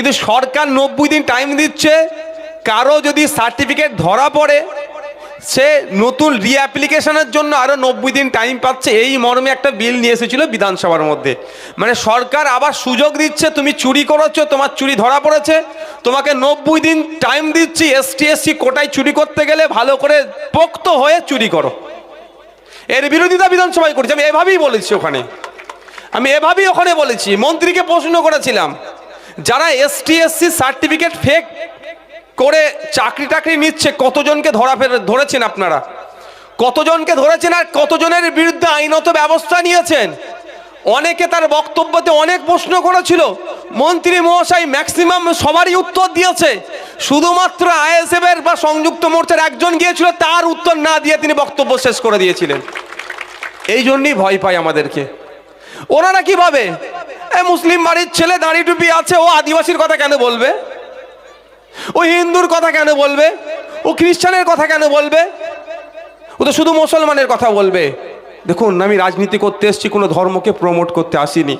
কিন্তু সরকার নব্বই দিন টাইম দিচ্ছে, কারও যদি সার্টিফিকেট ধরা পড়ে, সে নতুন রিঅ্যাপ্লিকেশনের জন্য আরও নব্বই দিন টাইম পাচ্ছে, এই মর্মে একটা বিল নিয়ে এসেছিল বিধানসভার মধ্যে। মানে সরকার আবার সুযোগ দিচ্ছে, তুমি চুরি করেছ, তোমার চুরি ধরা পড়েছে, তোমাকে নব্বই দিন টাইম দিচ্ছি এসটি এসসি কোটায় চুরি করতে গেলে ভালো করে পোক্ত হয়ে চুরি করো। এর বিরোধিতা বিধানসভায় করছি, আমি এভাবেই বলেছি ওখানে। আমি এভাবেই ওখানে বলেছি, মন্ত্রীকে প্রশ্ন করেছিলাম যারা এসটি এসসি সার্টিফিকেট ফেক করে চাকরি টাকরি নিচ্ছে, কতজনকে ধরা ধরেছেন আপনারা? কতজনকে ধরেছেন আর কতজনের বিরুদ্ধে আইনত ব্যবস্থা নিয়েছেন? অনেকে তার বক্তব্যতে অনেক প্রশ্ন করেছিল। মন্ত্রী মহাশয় ম্যাক্সিমাম সবারই উত্তর দিয়েছে। শুধুমাত্র আইএসএফ এর বা সংযুক্ত মোর্চার একজন গিয়েছিল, তার উত্তর না দিয়ে তিনি বক্তব্য শেষ করে দিয়েছিলেন। এই জন্যই ভয় পায় আমাদেরকে। ওনারা কি ভাবে এ মুসলিম বাড়ির ছেলে দাঁড়ি টুপি আছে, ও আদিবাসীর কথা কেন বলবে? ও হিন্দুর কথা কেন বলবে? ও খ্রিস্টানের কথা কেন বলবে? ও তো শুধু মুসলমানের কথা বলবে। দেখুন, আমি রাজনীতি করতে এসেছি, কোনো ধর্মকে প্রমোট করতে আসিনি।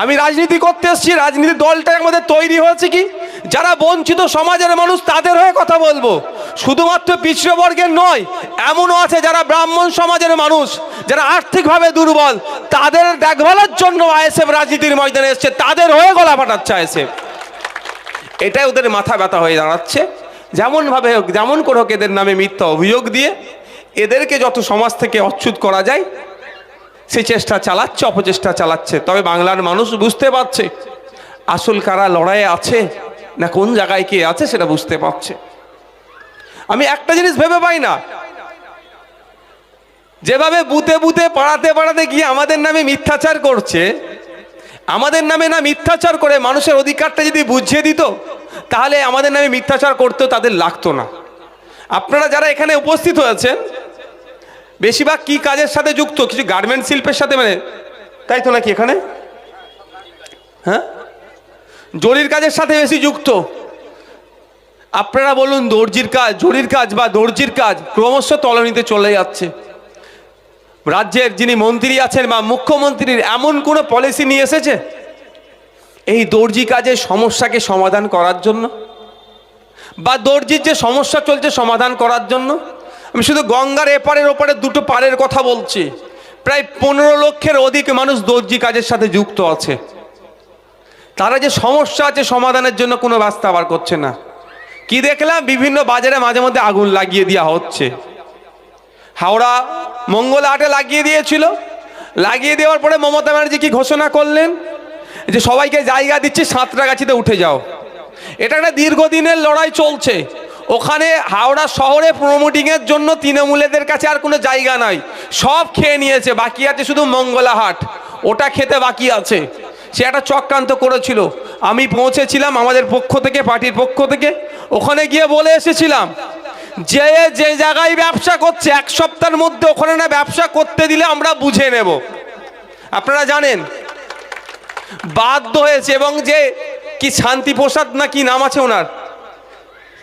আমি রাজনীতি করতে এসেছি, রাজনীতি দলটা আমাদের তৈরি হয়েছে কি? যারা বঞ্চিত সমাজের মানুষ, তাদের হয়ে কথা বলব। শুধুমাত্র পিছড়ে বর্গের নয়, এমনও আছে যারা ব্রাহ্মণ সমাজের মানুষ, যারা আর্থিকভাবে দুর্বল, তাদের দেখভালের জন্য আইএসএফ রাজনীতির ময়দানে এসছে। তাদের হয়ে গলা ফাটাচ্ছে আইএসএফ। এটাই ওদের মাথা ব্যথা হয়ে দাঁড়াচ্ছে। যেমনভাবে হোক, যেমন করে হোক, এদের নামে মিথ্যা অভিযোগ দিয়ে, এদেরকে যত সমাজ থেকে অচ্যুত করা যায় সেই চেষ্টা চালাচ্ছে, অপচেষ্টা চালাচ্ছে। তবে বাংলার মানুষ বুঝতে পারছে, আসল কারা লড়াইয়ে আছে না কোন জায়গায় কে আছে সেটা বুঝতে পারছে। আমি একটা জিনিস ভেবে পাই না। যেভাবে বুতে বুতে পাড়াতে পাড়াতে গিয়ে আমাদের নামে মিথ্যাচার করছে, আমাদের নামে না মিথ্যাচার করে মানুষের অধিকারটা যদি বুঝিয়ে দিত, তাহলে আমাদের নামে মিথ্যাচার করতেও তাদের লাগতো না। আপনারা যারা এখানে উপস্থিত হয়েছেন বেশিরভাগ কি কাজের সাথে যুক্ত? কিছু গার্মেন্ট শিল্পের সাথে মানে? তাই তো নাকি এখানে? হ্যাঁ? জরির কাজের সাথে বেশি যুক্ত। আপনারা বলুন, দর্জির কাজ, জরির কাজ বা দর্জির কাজ ক্রমশ তলনিতে চলে যাচ্ছে। রাজ্যের যিনি মন্ত্রী আছেন বা মুখ্যমন্ত্রীর এমন কোনো পলিসি নিয়ে এসেছে? এই দর্জি কাজের সমস্যাকে সমাধান করার জন্য? বা দর্জির যে সমস্যা চলছে সমাধান করার জন্য? আমি শুধু গঙ্গার এপারের ওপারে দুটো পারের কথা বলছি। প্রায় পনেরো লক্ষের অধিক মানুষ দর্জি কাজের সাথে যুক্ত আছে। তারা যে সমস্যা আছে সমাধানের জন্য কোনো ব্যবস্থা আবার করছে না। কি দেখলাম? বিভিন্ন বাজারে মাঝে মধ্যে আগুন লাগিয়ে দেওয়া হচ্ছে। হাওড়া মঙ্গল আটে লাগিয়ে দিয়েছিল। লাগিয়ে দেওয়ার পরে মমতা ব্যানার্জি কি ঘোষণা করলেন? যে সবাইকে জায়গা দিচ্ছে, সাঁতরাগাছিতে উঠে যাও। এটা একটা দীর্ঘদিনের লড়াই চলছে। ওখানে হাওড়া শহরে প্রমোটিংয়ের জন্য তৃণমূলেদের কাছে আর কোনো জায়গা নাই। সব খেয়ে নিয়েছে, বাকি আছে শুধু মঙ্গলাহাট। ওটা খেতে বাকি আছে। সে একটা চক্রান্ত করেছিল। আমি পৌঁছেছিলাম আমাদের পক্ষ থেকে, পার্টির পক্ষ থেকে। ওখানে গিয়ে বলে এসেছিলাম যে যে জায়গায় ব্যবসা করছে, এক সপ্তাহের মধ্যে ওখানে না ব্যবসা করতে দিলে আমরা বুঝে নেব। আপনারা জানেন? বাধ্য হয়েছে এবং যে, কি শান্তি প্রসাদ না কি নাম আছে ওনার?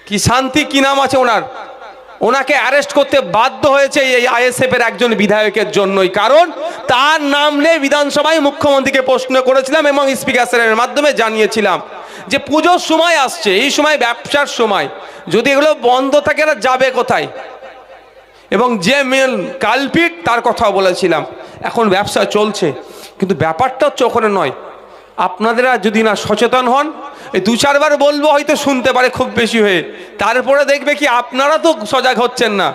কি শান্তি, কি নাম আছে ওনার? ওনাকে অ্যারেস্ট করতে বাধ্য হয়েছে এই আইএসএফ এর একজন বিধায়কের জন্যই। কারণ তার নাম নিয়ে বিধানসভায় মুখ্যমন্ত্রীকে প্রশ্ন করেছিলাম এবং স্পিকার স্যারের মাধ্যমে জানিয়েছিলাম যে পুজোর সময় আসছে, এই সময় ব্যবসার সময়। যদি এগুলো বন্ধ থাকে, এরা যাবে কোথায়? এবং যে মেন কালপিট তার কথাও বলেছিলাম। এখন ব্যবসা চলছে। কিন্তু ব্যাপারটা হচ্ছে ওখানে নয়। আপনাদেরা যদি না সচেতন হন এই দু চারবার বলব হয়তো শুনতে পারে খুব বেশি হয়ে। তারপরে দেখবে কি আপনারা তো সজাগ হচ্ছেন না।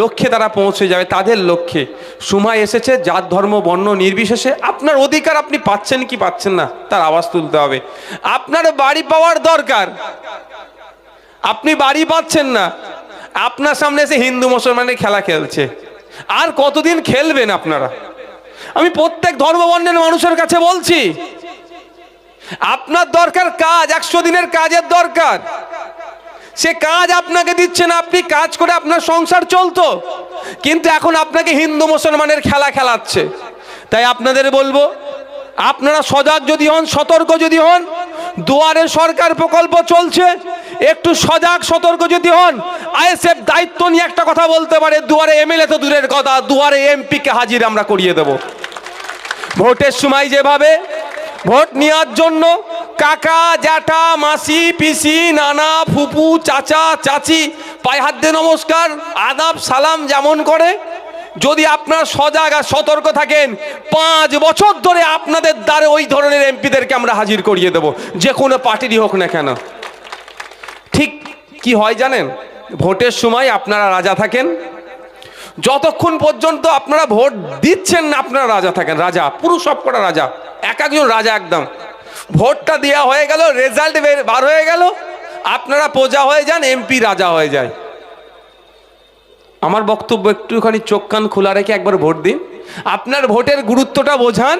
লক্ষ্যে তারা পৌঁছে যাবে, তাদের লক্ষ্যে। সময় এসেছে, জাত, ধর্ম, বর্ণ, নির্বিশেষে আপনার অধিকার আপনি পাচ্ছেন কি পাচ্ছেন না, তার আওয়াজ তুলতে হবে। আপনার বাড়ি পাওয়ার দরকার। আপনি বাড়ি পাচ্ছেন না। আপনার সামনে এসে হিন্দু, মুসলমানের খেলা খেলছে। আর কতদিন খেলবেন আপনারা? আমি প্রত্যেক ধর্মবর্ণের মানুষের কাছে বলছি আপনার দরকার কাজ, একশো দিনের কাজের দরকার। সে কাজ আপনাকে দিচ্ছে না, আপনি কাজ করে আপনার সংসার চলতো। কিন্তু এখন আপনাকে হিন্দু মুসলমানের খেলা খেলাচ্ছে। তাই আপনাদের বলব, আপনারা সজাগ যদি হন, সতর্ক যদি হন, দুয়ারে সরকার প্রকল্প চলছে, একটু সজাগ, সতর্ক যদি হন, আইএসএফ দায়িত্ব নিয়ে একটা কথা বলতে পারে, দুয়ারে এমএলএ তো দূরের কথা, দুয়ারে এমপিকে হাজির আমরা করিয়ে দেব। ভোটের সময় যেভাবে ভোট নেওয়ার জন্য কাকা, জ্যাঠা, মাসি, পিসি, নানা, ফুপু, চাচা, চাচি পায়ে হাত দিয়ে নমস্কার, আদাব, সালাম যেমন করে। যদি আপনার সজাগ আর সতর্ক থাকেন, পাঁচ বছর ধরে আপনাদের দ্বারে ওই ধরনের এমপিদেরকে আমরা হাজির করিয়ে দেব, যে কোনো পার্টিরই হোক না কেন। ঠিক কি হয় জানেন? ভোটের সময় আপনারা রাজা থাকেন। যতক্ষণ পর্যন্ত আপনারা ভোট দিচ্ছেন না, আপনারা রাজা থাকেন। রাজা পুরো সব কটা রাজা। এক একজন রাজা একদম। ভোটটা দেওয়া হয়ে গেল রেজাল্ট বের হয়ে গেল। আপনারা প্রজা হয়ে যান এমপি রাজা হয়ে যায়। আমার বক্তব্য একটুখানি চোখ কান খোলা রেখে একবার ভোট দিন। আপনার ভোটের গুরুত্বটা বোঝান।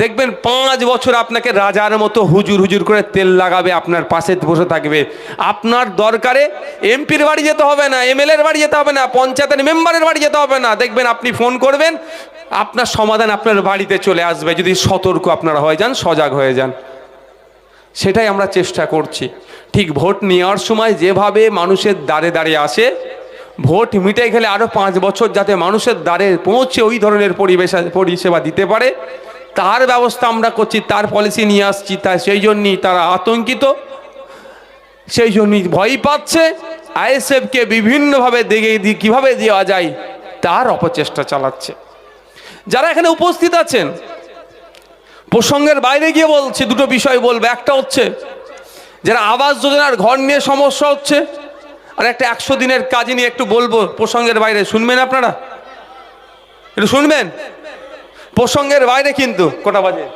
দেখবেন পাঁচ বছর আপনাকে রাজার মতো হুজুর হুজুর করে তেল লাগাবে, আপনার পাশে বসে থাকবে। আপনার দরকারে এমপির বাড়ি যেতে হবে না, এমএলএর বাড়ি যেতে হবে না, পঞ্চায়েতের মেম্বারের বাড়ি যেতে হবে না। দেখবেন আপনি ফোন করবেন, আপনার সমাধান আপনার বাড়িতে চলে আসবে। যদি সতর্ক আপনারা হয়ে যান, সজাগ হয়ে যান। সেটাই আমরা চেষ্টা করছি। ঠিক ভোট নেওয়ার সময় যেভাবে মানুষের দ্বারে দ্বারে আসে, ভোট মিটে গেলে আরও পাঁচ বছর যাতে মানুষের দ্বারে পৌঁছে ওই ধরনের পরিবেশ পরিষেবা দিতে পারে। তার ব্যবস্থা আমরা করছি, তার পলিসি নিয়ে আসছি তাই সেই জন্যই তারা আতঙ্কিত। সেই জন্যই ভয় পাচ্ছে। আইএসএফকে বিভিন্নভাবে দেখে দিয়ে কীভাবে দেওয়া যায়, তার অপচেষ্টা চালাচ্ছে। যারা এখানে উপস্থিত আছেন, প্রসঙ্গের বাইরে গিয়ে বলছি, দুটো বিষয় বলবে। একটা হচ্ছে, যারা আবাস যোজনার ঘর নিয়ে সমস্যা হচ্ছে, আর একটা একশো দিনের কাজ নিয়ে একটু বলব প্রসঙ্গের বাইরে। শুনবেন আপনারা? একটু শুনবেন? প্রসঙ্গের বাইরে কিন্তু কটা বাজে।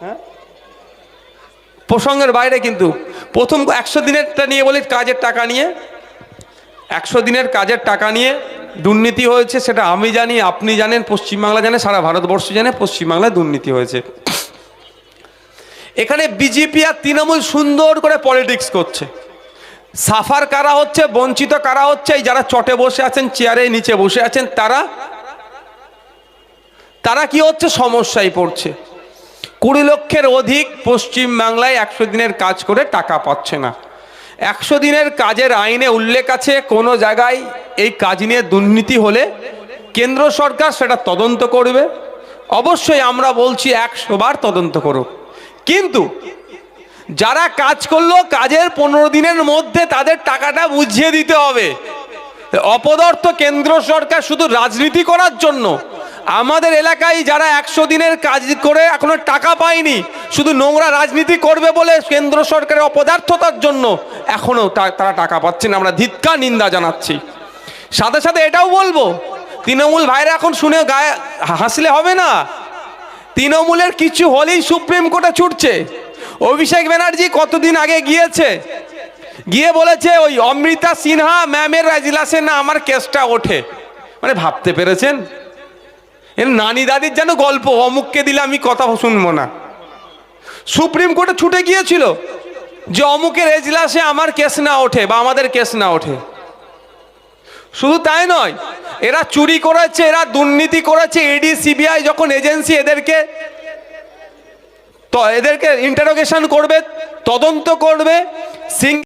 হ্যাঁ? প্রসঙ্গের বাইরে কিন্তু। প্রথম একশো দিনেরটা নিয়ে বলি, কাজের টাকা নিয়ে। একশো দিনের কাজের টাকা নিয়ে দুর্নীতি হয়েছে, সেটা আমি জানি, আপনি জানেন, পশ্চিমবাংলা জানে, সারা ভারতবর্ষ জানে, পশ্চিমবাংলায় দুর্নীতি হয়েছে। এখানে বিজেপি আর তৃণমূল সুন্দর করে পলিটিক্স করছে। সাফার কারা হচ্ছে, বঞ্চিত কারা হচ্ছে যারা চটে বসে আছেন চেয়ারে নিচে বসে আছেন, তারা তারা কি হচ্ছে? সমস্যায় পড়ছে। কুড়ি লক্ষের অধিক পশ্চিম বাংলায় একশো দিনের কাজ করে টাকা পাচ্ছে না। একশো দিনের কাজের আইনে উল্লেখ আছে, কোনো জায়গায় এই কাজ নিয়ে দুর্নীতি হলে কেন্দ্র সরকার সেটা তদন্ত করবে। অবশ্যই আমরা বলছি একশো বার তদন্ত করুক। কিন্তু যারা কাজ করল, কাজের পনেরো দিনের মধ্যে তাদের টাকাটা বুঝিয়ে দিতে হবে। অপদার্থ কেন্দ্র সরকার শুধু রাজনীতি করার জন্য আমাদের এলাকায় যারা একশো দিনের কাজ করে এখনও টাকা পায়নি, শুধু নোংরা রাজনীতি করবে বলে কেন্দ্র সরকারের অপদার্থতার জন্য এখনও তারা টাকা পাচ্ছে না। আমরা ধিৎকার নিন্দা জানাচ্ছি। সাথে সাথে এটাও বলব, তৃণমূল ভাইরা এখন শুনে গায়ে হাসলে হবে না। তৃণমূলের কিছু হলেই সুপ্রিম কোর্টে ছুটছে। অভিষেক ব্যানার্জি কতদিন আগে গিয়েছে? গিয়ে বলেছে, ওই অমৃতা সিনহা ম্যামের এজলাসে না আমার কেসটা ওঠে। মানে ভাবতে পেরেছেন? এর নানি দাদির যেন গল্প, অমুককে দিলে আমি কথা শুনব না। সুপ্রিম কোর্টে ছুটে গিয়েছিল যে অমুকের এজলাসে আমার কেস না ওঠে বা আমাদের কেস না ওঠে। শুধু তাই নয়, এরা চুরি করেছে, এরা দুর্নীতি করেছে, এডি, সিবিআই যখন এজেন্সি এদেরকে তো এদেরকে ইন্টারোগেশন করবে, তদন্ত করবে, সিং